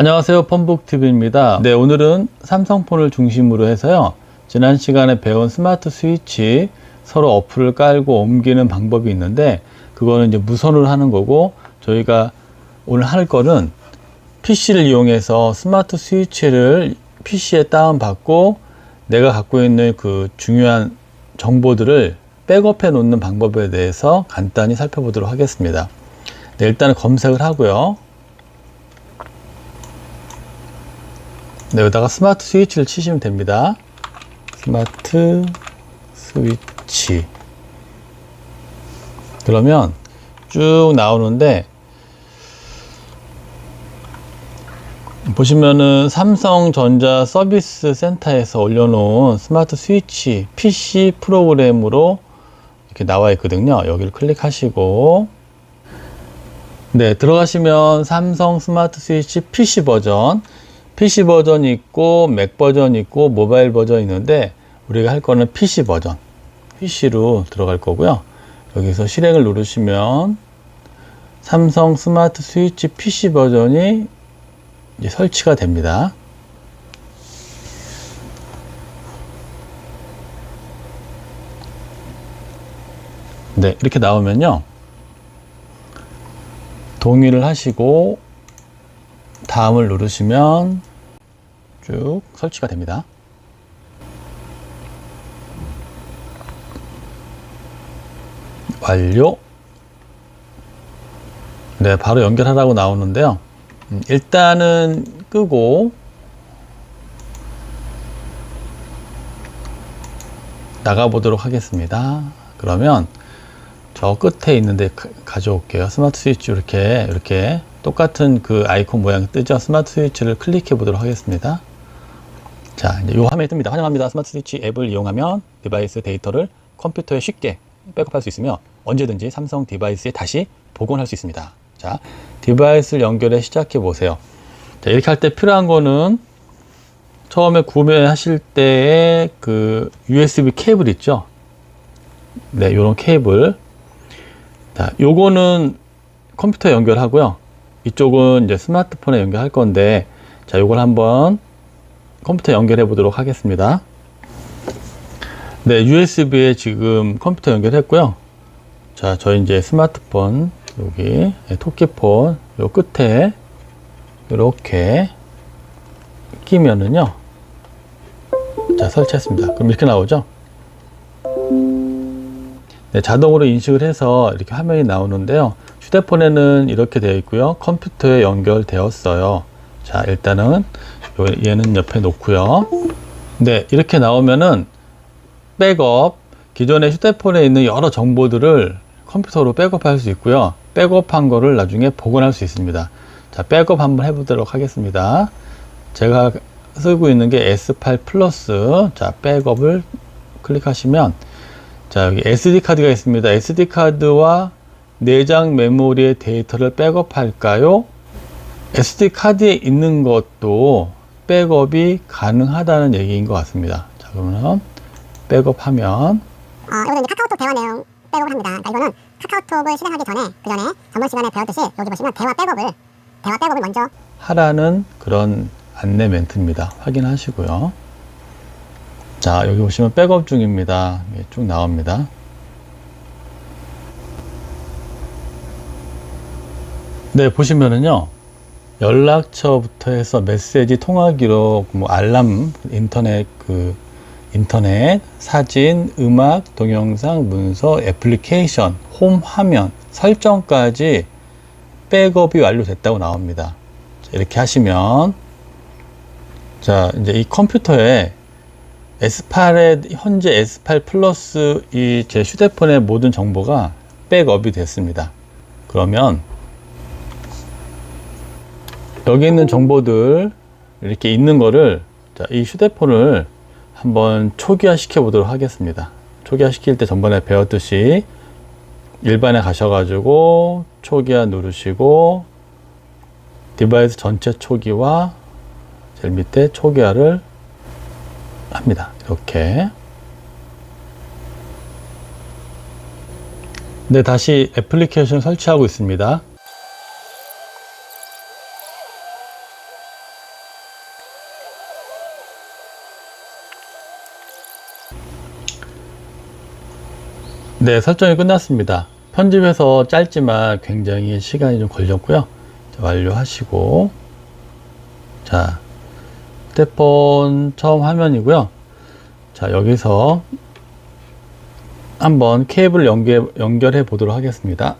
안녕하세요. 펌북TV입니다. 네, 오늘은 삼성폰을 중심으로 해서요. 지난 시간에 배운 스마트 스위치 서로 어플을 깔고 옮기는 방법이 있는데, 그거는 이제 무선으로 하는 거고, 저희가 오늘 할 거는 PC를 이용해서 스마트 스위치를 PC에 다운받고, 내가 갖고 있는 그 중요한 정보들을 백업해 놓는 방법에 대해서 간단히 살펴보도록 하겠습니다. 네, 일단은 검색을 하고요. 네, 여기다가 스마트 스위치를 치시면 됩니다. 스마트 스위치. 그러면 쭉 나오는데, 보시면은 삼성전자 서비스 센터에서 올려놓은 스마트 스위치 PC 프로그램으로 이렇게 나와 있거든요. 여기를 클릭하시고, 네, 들어가시면 삼성 스마트 스위치 PC 버전, PC 버전이 있고 맥 버전 있고 모바일 버전 있는데 우리가 할 거는 PC 버전 PC로 들어갈 거고요. 여기서 실행을 누르시면 삼성 스마트 스위치 PC 버전이 설치가 됩니다. 네 이렇게 나오면요. 동의를 하시고 다음을 누르시면 쭉 설치가 됩니다. 완료. 네, 바로 연결하라고 나오는데요. 음, 일단은 끄고 나가 보도록 하겠습니다. 그러면 저 끝에 있는데 가- 가져올게요. 스마트 스위치 이렇게 이렇게 똑같은 그 아이콘 모양이 뜨죠. 스마트 스위치를 클릭해 보도록 하겠습니다. 자, 이제 요 화면이 뜹니다. 환영합니다. 스마트 스위치 앱을 이용하면 디바이스 데이터를 컴퓨터에 쉽게 백업할 수 있으며 언제든지 삼성 디바이스에 다시 복원할 수 있습니다. 자, 디바이스를 연결해 시작해 보세요. 자, 이렇게 할 때 필요한 거는 처음에 구매하실 때의 그 USB 케이블 있죠? 네, 요런 케이블. 자, 요거는 컴퓨터에 연결하고요. 이쪽은 이제 스마트폰에 연결할 건데, 자, 요걸 한번 컴퓨터에 연결해 보도록 하겠습니다. 네, USB에 지금 컴퓨터 연결했고요. 자, 저희 이제 스마트폰, 여기, 네, 토끼폰, 요 끝에, 이렇게 끼면은요. 자, 설치했습니다. 그럼 이렇게 나오죠? 네, 자동으로 인식을 해서 이렇게 화면이 나오는데요. 휴대폰에는 이렇게 되어 있고요. 컴퓨터에 연결되었어요. 자, 일단은 요- 얘는 옆에 놓고요. 네, 이렇게 나오면은 백업, 기존의 휴대폰에 있는 여러 정보들을 컴퓨터로 백업할 수 있고요. 백업한 거를 나중에 복원할 수 있습니다. 자, 백업 한번 해보도록 하겠습니다. 제가 쓰고 있는 게 S8 플러스. 자, 백업을 클릭하시면 자, 여기 SD 카드가 있습니다. SD 카드와 내장 메모리의 데이터를 백업할까요? SD 카드에 있는 것도 백업이 가능하다는 얘기인 것 같습니다. 자, 그러면 백업하면 어, 이거는 이제 카카오톡 대화 내용 백업을 합니다. 그러니까 이거는 카카오톡을 실행하기 전에 그 전에 전번 시간에 배웠듯이 여기 보시면 대화 백업을 대화 백업을 먼저 하라는 그런 안내 멘트입니다. 확인하시고요. 자, 여기 보시면 백업 중입니다. 예, 쭉 나옵니다. 네, 보시면은요. 연락처부터 해서 메시지, 통화 기록, 뭐 알람, 인터넷 그 인터넷, 사진, 음악, 동영상, 문서, 애플리케이션, 홈 화면, 설정까지 백업이 완료됐다고 나옵니다. 자, 이렇게 하시면 자 이제 이 컴퓨터에 S8의 현재 S8 플러스 이 제 휴대폰의 모든 정보가 백업이 됐습니다. 그러면 여기 있는 정보들 이렇게 있는 거를 자, 이 휴대폰을 한번 초기화 시켜 보도록 하겠습니다. 초기화 시킬 때 전번에 배웠듯이 일반에 가셔가지고 초기화 누르시고 디바이스 전체 초기화 제일 밑에 초기화를 합니다. 이렇게 네 다시 애플리케이션 설치하고 있습니다. 네, 설정이 끝났습니다. 편집해서 짧지만 굉장히 시간이 좀 걸렸고요. 자, 완료하시고, 자, 휴대폰 처음 화면이고요. 자, 여기서 한번 케이블 연결, 연결해 보도록 하겠습니다.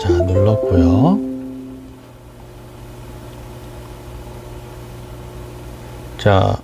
자, 눌렀고요. 자,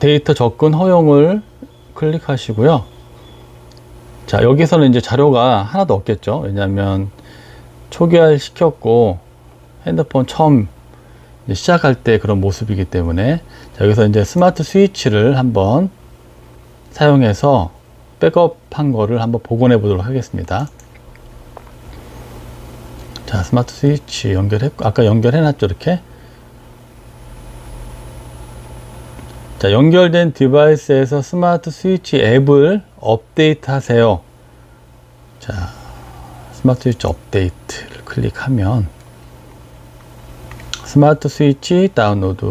데이터 접근 허용을 클릭하시고요. 자, 여기서는 이제 자료가 하나도 없겠죠. 왜냐하면 초기화를 시켰고 핸드폰 처음 시작할 때 그런 모습이기 때문에 자, 여기서 이제 스마트 스위치를 한번 사용해서 백업한 거를 한번 복원해 보도록 하겠습니다. 자, 스마트 스위치 연결했고 아까 연결해 놨죠, 이렇게. 자, 연결된 디바이스에서 스마트 스위치 앱을 업데이트 하세요. 자, 스마트 스위치 업데이트를 클릭하면 스마트 스위치 다운로드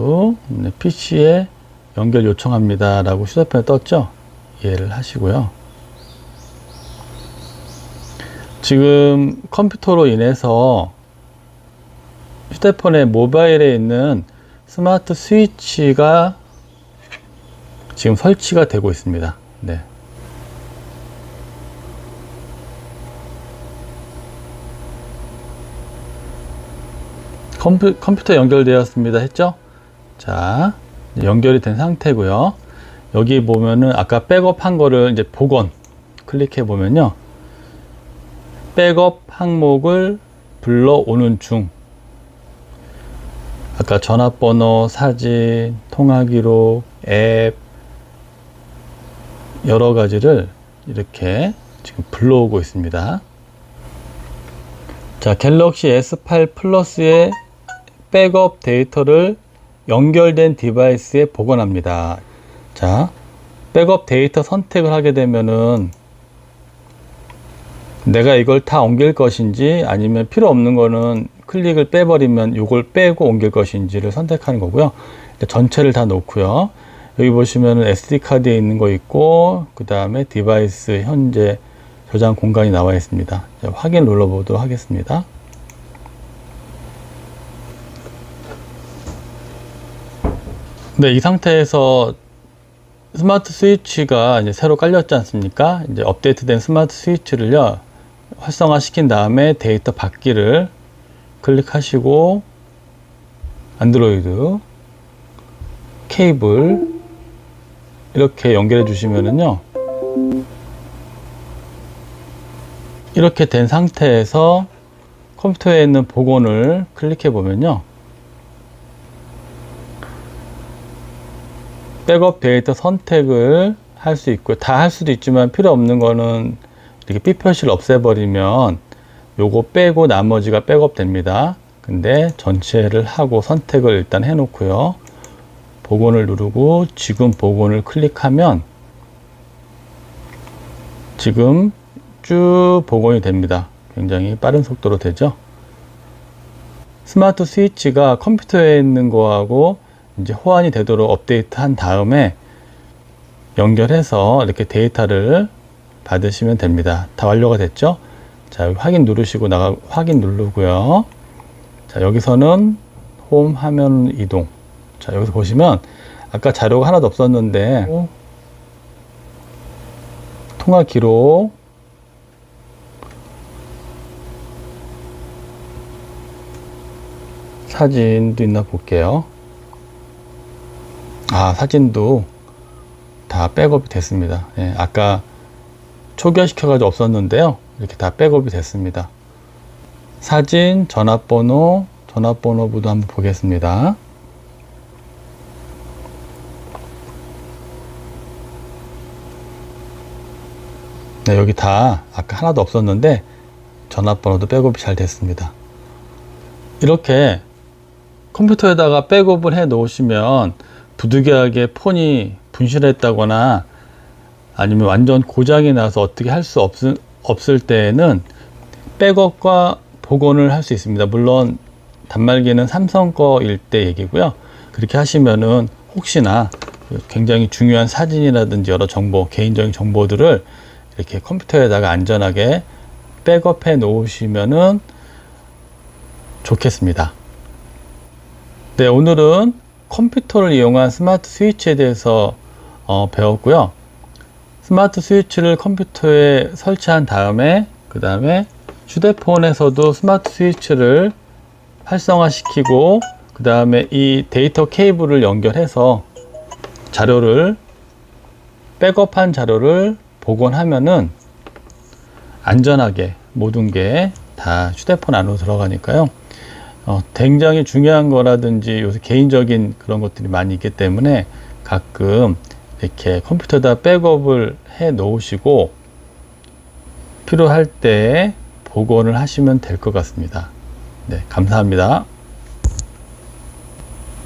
네, PC에 연결 요청합니다. 라고 휴대폰에 떴죠? 이해를 하시고요. 지금 컴퓨터로 인해서 휴대폰의 모바일에 있는 스마트 스위치가 지금 설치가 되고 있습니다. 네. 컴퓨, 컴퓨터 연결되었습니다 했죠? 자, 연결이 된 상태고요. 여기 보면은 아까 백업한 거를 이제 복원 클릭해 보면요. 백업 항목을 불러오는 중. 아까 전화번호, 사진, 통화 기록, 앱 여러 가지를 이렇게 지금 불러오고 있습니다. 자, 갤럭시 S8 플러스의 백업 데이터를 연결된 디바이스에 복원합니다. 자, 백업 데이터 선택을 하게 되면은 내가 이걸 다 옮길 것인지 아니면 필요 없는 거는 클릭을 빼버리면 이걸 빼고 옮길 것인지를 선택하는 거고요. 전체를 다 놓고요. 여기 보시면은 SD 카드에 있는 거 있고 그 다음에 디바이스 현재 저장 공간이 나와 있습니다. 자, 확인 눌러 보도록 하겠습니다. 네, 이 상태에서 스마트 스위치가 이제 새로 깔렸지 않습니까? 이제 업데이트된 스마트 스위치를요, 활성화 시킨 다음에 데이터 받기를 클릭하시고, 안드로이드, 케이블, 이렇게 연결해 주시면은요, 이렇게 된 상태에서 컴퓨터에 있는 복원을 클릭해 보면요, 백업 데이터 선택을 할 수 있고 다 할 수도 있지만 필요 없는 거는 이렇게 B 표시를 없애버리면 요거 빼고 나머지가 백업 됩니다. 근데 전체를 하고 선택을 일단 해 놓고요. 복원을 누르고 지금 복원을 클릭하면 지금 쭉 복원이 됩니다. 굉장히 빠른 속도로 되죠. 스마트 스위치가 컴퓨터에 있는 거하고 이제 호환이 되도록 업데이트 한 다음에 연결해서 이렇게 데이터를 받으시면 됩니다. 다 완료가 됐죠? 자, 확인 누르시고 나가, 확인 누르고요. 자, 여기서는 홈 화면 이동. 자, 여기서 보시면 아까 자료가 하나도 없었는데 통화 기록 사진도 있나 볼게요. 아, 사진도 다 백업이 됐습니다. 예, 아까 초기화시켜가지고 없었는데요. 이렇게 다 백업이 됐습니다. 사진, 전화번호, 전화번호부도 한번 보겠습니다. 네, 여기 다 아까 하나도 없었는데 전화번호도 백업이 잘 됐습니다. 이렇게 컴퓨터에다가 백업을 해 놓으시면 부득이하게 폰이 분실했다거나 아니면 완전 고장이 나서 어떻게 할 수 없을, 없을 때에는 백업과 복원을 할 수 있습니다. 물론 단말기는 삼성 거일 때 얘기고요. 그렇게 하시면은 혹시나 굉장히 중요한 사진이라든지 여러 정보, 개인적인 정보들을 이렇게 컴퓨터에다가 안전하게 백업해 놓으시면은 좋겠습니다. 네, 오늘은 컴퓨터를 이용한 스마트 스위치에 대해서 어, 배웠고요. 스마트 스위치를 컴퓨터에 설치한 다음에 그 다음에 휴대폰에서도 스마트 스위치를 활성화시키고 그 다음에 이 데이터 케이블을 연결해서 자료를 백업한 자료를 복원하면은 안전하게 모든 게 다 휴대폰 안으로 들어가니까요. 어, 굉장히 중요한 거라든지 요새 개인적인 그런 것들이 많이 있기 때문에 가끔 이렇게 컴퓨터에다 백업을 해 놓으시고 필요할 때 복원을 하시면 될 것 같습니다. 네, 감사합니다.